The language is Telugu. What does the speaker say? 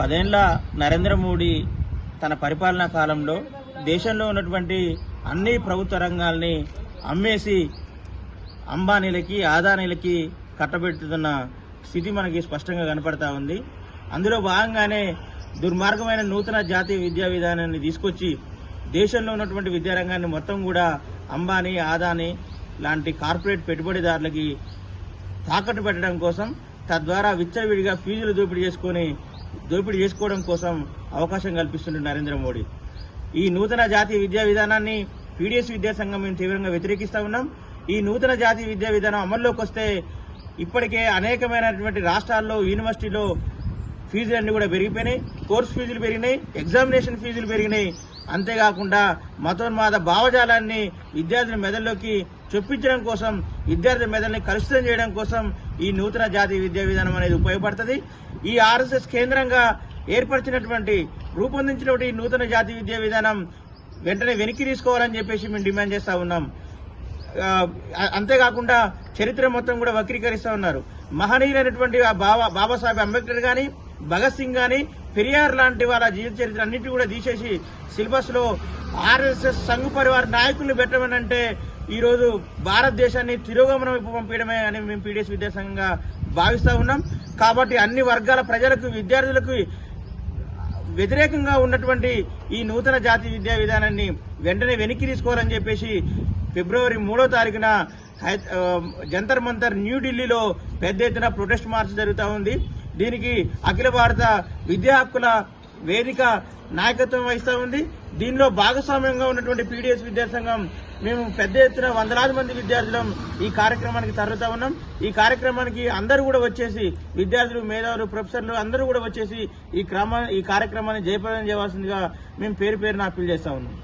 పదేళ్ళ నరేంద్ర మోడీ తన పరిపాలనా కాలంలో దేశంలో ఉన్నటువంటి అన్ని ప్రభుత్వ రంగాల్ని అమ్మేసి అంబానీలకి ఆదానీలకి కట్టబెట్టుతున్న స్థితి మనకి స్పష్టంగా కనపడతా ఉంది. అందులో భాగంగానే దుర్మార్గమైన నూతన జాతీయ విద్యా విధానాన్ని తీసుకొచ్చి దేశంలో ఉన్నటువంటి విద్యారంగాన్ని మొత్తం కూడా అంబానీ ఆదాని లాంటి కార్పొరేట్ పెట్టుబడిదారులకి తాకట్టు పెట్టడం కోసం తద్వారా విచ్చలవిడిగా ఫీజులు దోపిడీ చేసుకొని దోపిడీ చేసుకోవడం కోసం అవకాశం కల్పిస్తుండే నరేంద్ర మోడీ. ఈ నూతన జాతీయ విద్యా విధానాన్ని పీడిఎస్ విద్యాసంఘం మేము తీవ్రంగా వ్యతిరేకిస్తూ ఉన్నాం. ఈ నూతన జాతీయ విద్యా విధానం అమల్లోకి వస్తే ఇప్పటికే అనేకమైనటువంటి రాష్ట్రాల్లో యూనివర్సిటీలో ఫీజులన్నీ కూడా పెరిగిపోయినాయి. కోర్స్ ఫీజులు పెరిగినాయి. ఎగ్జామినేషన్ ఫీజులు పెరిగినాయి. అంతేకాకుండా మతోన్మాద భావజాలాన్ని విద్యార్థుల మెదల్లోకి చొప్పించడం కోసం విద్యార్థుల మెదల్ని కలుషితం చేయడం కోసం ఈ నూతన జాతీయ విద్యా విధానం అనేది ఉపయోగపడుతుంది. ఈ ఆర్ఎస్ఎస్ కేంద్రంగా ఏర్పరిచినటువంటి రూపొందించినటువంటి ఈ నూతన జాతీయ విద్యా విధానం వెంటనే వెనక్కి తీసుకోవాలని చెప్పేసి మేము డిమాండ్ చేస్తా ఉన్నాం. అంతేకాకుండా చరిత్ర మొత్తం కూడా వక్రీకరిస్తూ ఉన్నారు. మహనీయులైనటువంటి బాబా బాబాసాహెబ్ అంబేద్కర్ కానీ భగత్ సింగ్ కానీ పెరియార్ లాంటి వాళ్ళ జీవిత చరిత్ర అన్నింటి కూడా తీసేసి సిలబస్లో ఆర్ఎస్ఎస్ సంఘ పరివార నాయకుల్ని పెట్టమనంటే ఈరోజు ఈ రోజు భారతదేశాన్ని తిరోగమనం వైపు పంపించడమే అని మేము పీడిఎస్ విద్యాసంఘంగా భావిస్తూ ఉన్నాం. కాబట్టి అన్ని వర్గాల ప్రజలకు విద్యార్థులకు వ్యతిరేకంగా ఉన్నటువంటి ఈ నూతన జాతి విద్యా విధానాన్ని వెంటనే వెనక్కి తీసుకోవాలని చెప్పేసి ఫిబ్రవరి మూడో తారీఖున హై- జంతర్ మంతర్ న్యూఢిల్లీలో పెద్ద ఎత్తున ప్రొటెస్ట్ మార్చ్ జరుగుతూ ఉంది. దీనికి అఖిల భారత విద్యా హక్కుల వేదిక నాయకత్వం వహిస్తూ ఉంది. దీనిలో భాగస్వామ్యంగా ఉన్నటువంటి పీడిఎస్ విద్యాసంఘం మేము పెద్ద ఎత్తున వందలాది మంది విద్యార్థులం ఈ కార్యక్రమానికి తరలుతా ఉన్నాం. ఈ కార్యక్రమానికి అందరూ కూడా వచ్చేసి విద్యార్థులు మేధావులు ప్రొఫెసర్లు అందరూ కూడా వచ్చేసి ఈ క్రమ ఈ కార్యక్రమాన్ని జయప్రదం చేయవలసిందిగా మేము పేరు పేరున అప్పీల్ చేస్తా ఉన్నాం.